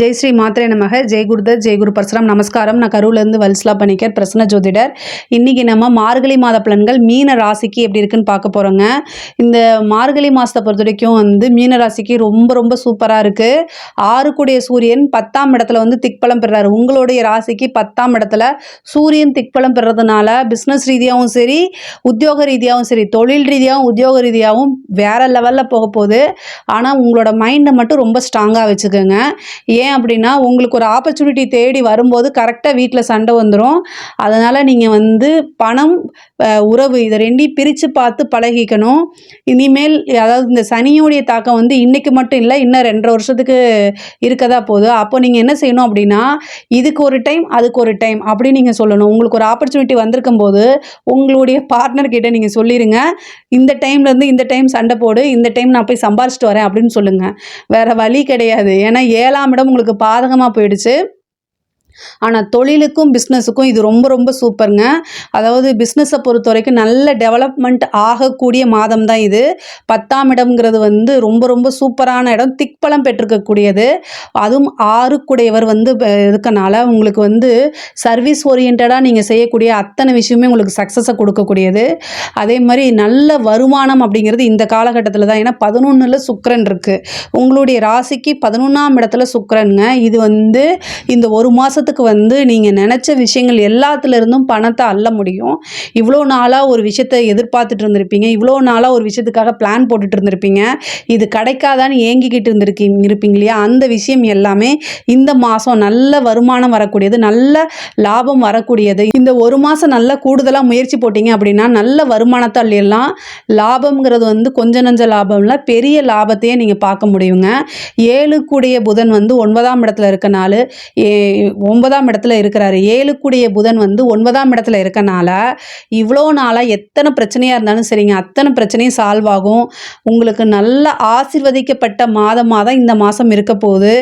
ஜெய் ஸ்ரீ மாத்திரை நமக. ஜெய் குருதர் ஜெய் குரு பரசுராம். நமஸ்காரம். நான் கரூர்லேருந்து வல்ஸ்லா பணிக்கர் பிரசன்ன ஜோதிடர். இன்னைக்கு நம்ம மார்கழி மாத பலன்கள் மீன ராசிக்கு எப்படி இருக்குன்னு பார்க்க போகிறோங்க இந்த மார்கழி மாதத்தை பொறுத்த வரைக்கும் வந்து மீன ராசிக்கு ரொம்ப ரொம்ப சூப்பராக இருக்குது ஆறு கூடிய சூரியன் பத்தாம் இடத்துல வந்து திக்பலம் பெறாரு. உங்களுடைய ராசிக்கு பத்தாம் இடத்துல சூரியன் திக்பலம் பெறதுனால பிஸ்னஸ் ரீதியாகவும் சரி உத்தியோக ரீதியாகவும் சரி தொழில் ரீதியாகவும் உத்தியோக ரீதியாகவும் வேற லெவலில் போக போகுது. ஆனால் உங்களோட மைண்டை மட்டும் ரொம்ப ஸ்ட்ராங்காக வச்சுக்கோங்க. ஏன் ஏன் அப்படின்னா உங்களுக்கு ஒரு ஆப்பர்ச்சுனிட்டி தேடி வரும்போது கரெக்டாக வீட்டில் சண்டை வந்துடும் அதனால் நீங்கள் வந்து பணம் உறவு இதை ரெண்டையும் பிரித்து பார்த்து பழகிக்கணும். இனிமேல் அதாவது இந்த சனியோடைய தாக்கம் வந்து இன்றைக்கி மட்டும் இல்லை இன்னும் ரெண்டரை வருஷத்துக்கு இருக்கதா போகுது. அப்போ நீங்கள் என்ன செய்யணும் அப்படின்னா இதுக்கு ஒரு டைம் அதுக்கு ஒரு டைம் அப்படி நீங்கள் சொல்லணும். உங்களுக்கு ஒரு ஆப்பர்ச்சுனிட்டி வந்திருக்கும் போது உங்களுடைய பார்ட்னர் கிட்ட நீங்கள் சொல்லிடுங்க இந்த டைம்லேருந்து இந்த டைம் சண்டை போடு இந்த டைம் நான் போய் சம்பாரிச்சிட்டு வரேன் அப்படின்னு சொல்லுங்கள் வேறு வழி கிடையாது. ஏன்னா ஏழாம் இடம் உங்களுக்கு பாதகமாக போயிடுச்சு. ஆனால் தொழிலுக்கும் பிஸ்னஸுக்கும் இது ரொம்ப ரொம்ப சூப்பருங்க அதாவது பிஸ்னஸை பொறுத்த வரைக்கும் நல்ல டெவலப்மெண்ட் ஆகக்கூடிய மாதம் தான் இது. பத்தாம் இடம்ங்கிறது வந்து ரொம்ப ரொம்ப சூப்பரான இடம். திக்பலம் பெற்றிருக்கக்கூடியது. அதுவும் ஆறுக்குடையவர் வந்து இருக்கனால உங்களுக்கு வந்து சர்வீஸ் ஓரியன்டாக நீங்கள் செய்யக்கூடிய அத்தனை விஷயமே உங்களுக்கு சக்ஸஸை கொடுக்கக்கூடியது. அதே மாதிரி நல்ல வருமானம் அப்படிங்கிறது இந்த காலகட்டத்தில் தான். ஏன்னா பதினொன்றில் சுக்கரன் இருக்குது உங்களுடைய ராசிக்கு பதினொன்றாம் இடத்துல சுக்கரனுங்க. இது வந்து இந்த ஒரு மாதத்துக்கு வந்து நீங்கள் நினச்ச விஷயங்கள் எல்லாத்துலேருந்தும் பணத்தை அள்ள முடியும். இவ்வளோ நாளாக ஒரு விஷயத்தை எதிர்பார்த்துட்டு இருந்திருப்பீங்க. இவ்வளோ நாளாக ஒரு விஷயத்துக்காக பிளான் போட்டுட்டு இருந்திருப்பீங்க. இது கிடைக்காதான்னு ஏங்கிக்கிட்டு இருந்திருக்கீங்க இருப்பீங்க இல்லையா? அந்த விஷயம் எல்லாமே இந்த மாதம் நல்ல வருமானம் வரக்கூடியது நல்ல லாபம் வரக்கூடியது. இந்த ஒரு மாதம் நல்ல கூடுதலாக முயற்சி போட்டீங்க அப்படின்னா நல்ல வருமானத்தை அள்ளிடலாம். லாபம்ங்கிறது வந்து கொஞ்ச நஞ்ச லாபம்ல பெரிய லாபத்தையே நீங்கள் பார்க்க முடியுங்க. ஏழு கூடிய புதன் வந்து ஒன்பதாம் இடத்துல இருக்கனால ஏ ஒன்பதாம் இடத்துல இருக்கிறாரு. ஏழுக்குடைய புதன் வந்து ஒன்பதாம் இடத்துல இருக்கனால இவ்வளோ நாளாக எத்தனை பிரச்சனையாக இருந்தாலும் சரிங்க அத்தனை பிரச்சனையும் சால்வ் ஆகும். உங்களுக்கு நல்ல ஆசிர்வதிக்கப்பட்ட மாதமாக தான் இந்த மாதம் இருக்க போகுது.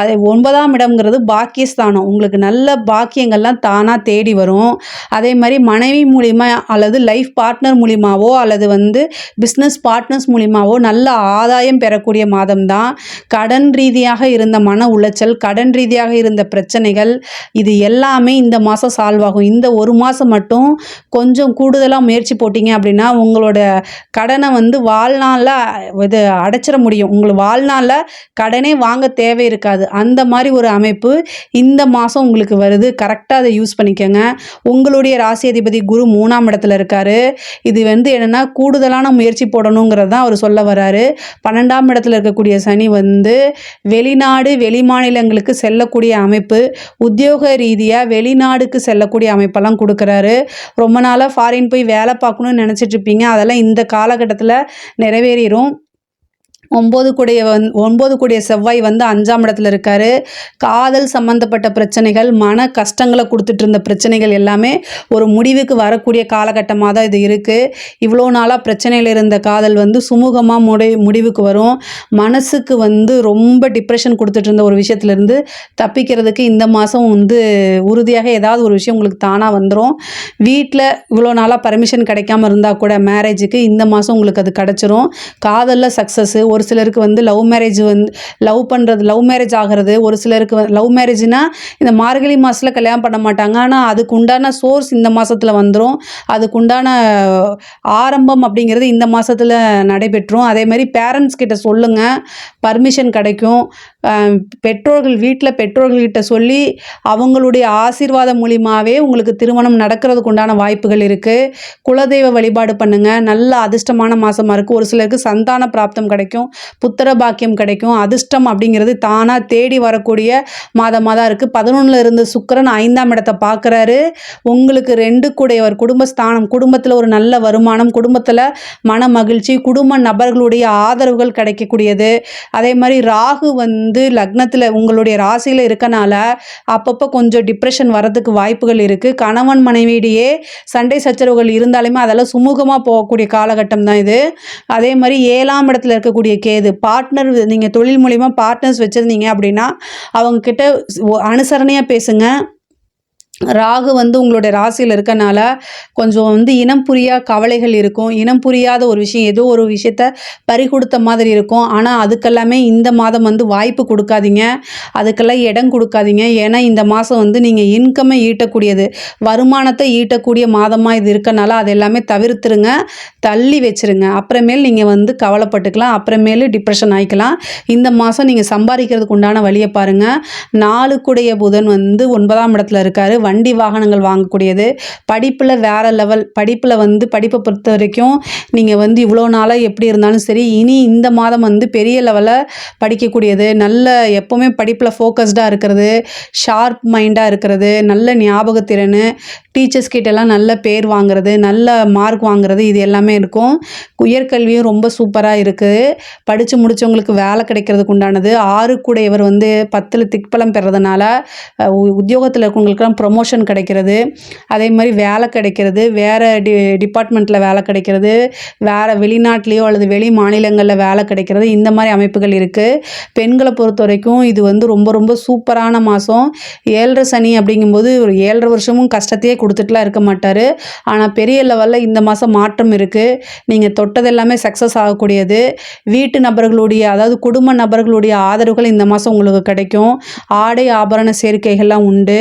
அது ஒன்பதாம் இடம்ங்கிறது பாக்கியஸ்தானம். உங்களுக்கு நல்ல பாக்கியங்கள்லாம் தானாக தேடி வரும். அதே மாதிரி மனைவி மூலிமா அல்லது லைஃப் பார்ட்னர் மூலிமாவோ அல்லது வந்து பிஸ்னஸ் பார்ட்னர்ஸ் மூலிமாவோ நல்ல ஆதாயம் பெறக்கூடிய மாதம் தான். கடன் ரீதியாக இருந்த மன உளைச்சல் கடன் ரீதியாக இருந்த பிரச்சனைகள் இது எல்லாமே இந்த மாதம் சால்வ் ஆகும். இந்த ஒரு மாதம் மட்டும் கொஞ்சம் கூடுதலாக முயற்சி போட்டிங்க அப்படின்னா உங்களோட கடனை வந்து வாழ்நாளில் இது அடைச்சிட முடியும். உங்களுக்கு வாழ்நாளில் கடனே வாங்க தேவை இருக்காது. அந்த மாதிரி ஒரு அமைப்பு இந்த மாதம் உங்களுக்கு வருது. கரெக்டாக அதை யூஸ் பண்ணிக்கோங்க. உங்களுடைய ராசி அதிபதி குரு மூணாம் இடத்துல இருக்காரு. இது வந்து என்னென்னா கூடுதலான முயற்சி போடணுங்கிறது தான் அவர் சொல்ல வராரு. பன்னெண்டாம் இடத்துல இருக்கக்கூடிய சனி வந்து வெளிநாடு வெளி மாநிலங்களுக்கு செல்லக்கூடிய அமைப்பு. உத்தியோக ரீதியாக வெளிநாடுக்கு செல்லக்கூடிய அமைப்பெல்லாம் கொடுக்குறாரு. ரொம்ப நாளாக ஃபாரின் போய் வேலை பார்க்கணும்னு நினச்சிட்ருப்பீங்க அதெல்லாம் இந்த காலகட்டத்தில் நிறைவேறிடும் ஒம்பது கூடிய வந் ஒம்பது கூடிய செவ்வாய் வந்து அஞ்சாம் இடத்துல இருக்காரு. காதல் சம்மந்தப்பட்ட பிரச்சனைகள் மன கஷ்டங்களை கொடுத்துட்டு இருந்த பிரச்சனைகள் எல்லாமே ஒரு முடிவுக்கு வரக்கூடிய காலகட்டமாக தான் இது இருக்குது இவ்வளோ நாளாக பிரச்சனையில் இருந்த காதல் வந்து சுமூகமாக முடி முடிவுக்கு வரும். மனசுக்கு வந்து ரொம்ப டிப்ரெஷன் கொடுத்துட்டு இருந்த ஒரு விஷயத்துலேருந்து தப்பிக்கிறதுக்கு இந்த மாதம் வந்து உறுதியாக ஏதாவது ஒரு விஷயம் உங்களுக்கு தானாக வந்துடும் வீட்டில் இவ்வளோ நாளாக பர்மிஷன் கிடைக்காம இருந்தால் கூட மேரேஜுக்கு இந்த மாதம் உங்களுக்கு அது கிடச்சிரும். காதலில் சக்ஸஸ்ஸு ஒரு சிலருக்கு வந்து லவ் மேரேஜ் வந்து லவ் பண்ணுறது லவ் மேரேஜ் ஆகிறது ஒரு சிலருக்கு லவ் மேரேஜ்னா இந்த மார்கழி மாதத்தில் கல்யாணம் பண்ண மாட்டாங்க. ஆனால் அதுக்கு உண்டான சோர்ஸ் இந்த மாதத்தில் வந்துடும் அதுக்கு உண்டான ஆரம்பம் அப்படிங்கிறது இந்த மாதத்தில் நடைபெற்றும். அதே மாதிரி பேரண்ட்ஸ் கிட்ட சொல்லுங்கள் பர்மிஷன் கிடைக்கும். பெற்றோர்கள் வீட்டில் பெற்றோர்கள்கிட்ட சொல்லி அவங்களுடைய ஆசீர்வாதம் மூலியமாகவே உங்களுக்கு திருமணம் நடக்கிறதுக்கு உண்டான வாய்ப்புகள் இருக்குது குலதெய்வ வழிபாடு பண்ணுங்கள் நல்ல அதிர்ஷ்டமான மாதமாக இருக்குது ஒரு சிலருக்கு சந்தான பிராப்தம் கிடைக்கும். புத்திர பாக்கியம் கிடைக்கும் அதிர்ஷ்டம் அப்படிங்கிறது தானாக தேடி வரக்கூடிய மாதமாக தான் இருக்குது பதினொன்றில் இருந்து சுக்கிரன் ஐந்தாம் இடத்தை பார்க்குறாரு. உங்களுக்கு ரெண்டு கூடையவர் குடும்பஸ்தானம் குடும்பத்தில் ஒரு நல்ல வருமானம் குடும்பத்தில் மன மகிழ்ச்சி குடும்ப நபர்களுடைய ஆதரவுகள் கிடைக்கக்கூடியது. அதே மாதிரி ராகு வந்து லக்னத்தில் உங்களுடைய ராசியில் இருக்கனால அப்பப்போ கொஞ்சம் டிப்ரெஷன் வரதுக்கு வாய்ப்புகள் இருக்குது கணவன் மனைவியிடையே சண்டை சச்சரவுகள் இருந்தாலுமே அதெல்லாம் சுமூகமாக போகக்கூடிய காலகட்டம் தான் இது. அதே மாதிரி ஏழாம் இடத்துல இருக்கக்கூடிய கேது பார்ட்னர் நீங்கள் தொழில் மூலிமா பார்ட்னர்ஸ் வச்சுருந்தீங்க அப்படின்னா அவங்கக்கிட்ட அனுசரணையாக பேசுங்க. ராகு வந்து உங்களுடைய ராசியில் இருக்கனால கொஞ்சம் வந்து இனம் புரியா கவலைகள் இருக்கும். இனம் புரியாத ஒரு விஷயம் ஏதோ ஒரு விஷயத்த பறி கொடுத்த மாதிரி இருக்கும். ஆனால் அதுக்கெல்லாமே இந்த மாதம் வந்து வாய்ப்பு கொடுக்காதீங்க. அதுக்கெல்லாம் இடம் கொடுக்காதீங்க. ஏன்னா இந்த மாதம் வந்து நீங்கள் இன்கம்மை ஈட்டக்கூடியது. வருமானத்தை ஈட்டக்கூடிய மாதமாக இது இருக்கனால அது எல்லாமே தவிர்த்துருங்க. தள்ளி வச்சிருங்க. அப்புறமேல் நீங்கள் வந்து கவலைப்பட்டுக்கலாம். அப்புறமேலு டிப்ரெஷன் ஆகிக்கலாம் இந்த மாதம் நீங்கள் சம்பாதிக்கிறதுக்கு உண்டான வழியை பாருங்கள் நாளுக்குடைய புதன் வந்து ஒன்பதாம் இடத்துல இருக்காரு. வண்டி வாகனங்கள் வாங்கக்கூடியது. படிப்பில் வேறு லெவல் படிப்பில் வந்து படிப்பை பொறுத்த வரைக்கும் நீங்கள் வந்து இவ்வளோ நாளாக எப்படி இருந்தாலும் சரி இனி இந்த மாதம் வந்து பெரிய லெவலில் படிக்கக்கூடியது. நல்ல எப்போவுமே படிப்பில் ஃபோக்கஸ்டாக இருக்கிறது ஷார்ப் மைண்டாக இருக்கிறது நல்ல ஞாபகத்திறன் டீச்சர்ஸ் கிட்டலாம் நல்ல பேர் வாங்குறது நல்ல மார்க் வாங்குறது இது எல்லாமே இருக்கும். உயர்கல்வியும் ரொம்ப சூப்பராக இருக்குது படித்து முடித்தவங்களுக்கு வேலை கிடைக்கிறதுக்கு உண்டானது. ஆறு கூட இவர் வந்து பத்தில் திக்பலம் பெறதுனால உத்தியோகத்தில் இருக்கவங்களுக்குலாம் ப்ரொமோஷன் கிடைக்கிறது. அதே மாதிரி வேலை கிடைக்கிறது. வேறு டி டிபார்ட்மெண்ட்டில் வேலை கிடைக்கிறது. வேறு வெளிநாட்டிலையோ அல்லது வெளி மாநிலங்களில் வேலை கிடைக்கிறது. இந்த மாதிரி அமைப்புகள் இருக்குது பெண்களை பொறுத்த வரைக்கும் இது வந்து ரொம்ப ரொம்ப சூப்பரான மாதம் ஏழரை சனி அப்படிங்கும்போது ஒரு ஏழரை வருஷமும் கஷ்டத்தையே கொடுத்துட்டுலாம் இருக்க மாட்டார். ஆனால் பெரிய லெவலில் இந்த மாதம் மாற்றம் இருக்குது நீங்கள் தொட்டது எல்லாமே சக்ஸஸ் ஆகக்கூடியது. வீட்டு நபர்களுடைய அதாவது குடும்ப நபர்களுடைய ஆதரவுகள் இந்த மாதம் உங்களுக்கு கிடைக்கும். ஆடை ஆபரண சேர்க்கைகள்லாம் உண்டு.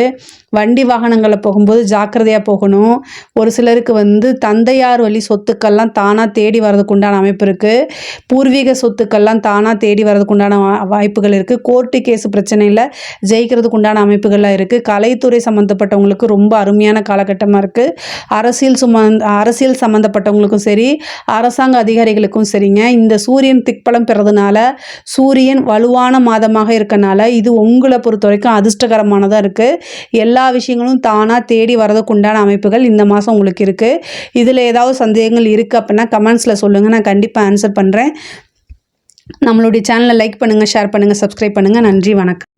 வண்டி வாகனங்களில் போகும்போது ஜாக்கிரதையாக போகணும். ஒரு சிலருக்கு வந்து தந்தையார் வழி சொத்துக்கள்லாம் தானாக தேடி வர்றதுக்கு உண்டான அமைப்பு இருக்குது பூர்வீக சொத்துக்கள்லாம் தானாக தேடி வர்றதுக்கு உண்டான வா- வாய்ப்புகள் இருக்குது கோர்ட்டு கேஸ் பிரச்சனையில் ஜெயிக்கிறதுக்கு உண்டான அமைப்புகள்லாம் இருக்குது கலைத்துறை சம்மந்தப்பட்டவங்களுக்கு ரொம்ப அருமையான காலகட்டமாக இருக்குது அரசியல் சுமந் அரசியல் சம்மந்தப்பட்டவங்களுக்கும் சரி அரசாங்க அதிகாரிகளுக்கும் சரிங்க. இந்த சூரியன் திக்பலம் பெறதுனால சூரியன் வலுவான மாதமாக இருக்கனால இது உங்களை பொறுத்த வரைக்கும் அதிர்ஷ்டகரமானதாக இருக்குது எல்லா விஷயங்களும் தானாக தேடி வரதுக்கு உண்டான அமைப்புகள் இந்த மாதம் உங்களுக்கு இருக்குது இதில் ஏதாவது சந்தேகங்கள் இருக்குது அப்படின்னா கமெண்ட்ஸில் சொல்லுங்கள் நான் கண்டிப்பாக ஆன்சர் பண்ணுறேன் நம்மளுடைய சேனலை லைக் பண்ணுங்கள் ஷேர் பண்ணுங்கள் சப்ஸ்கிரைப் பண்ணுங்கள் நன்றி வணக்கம்.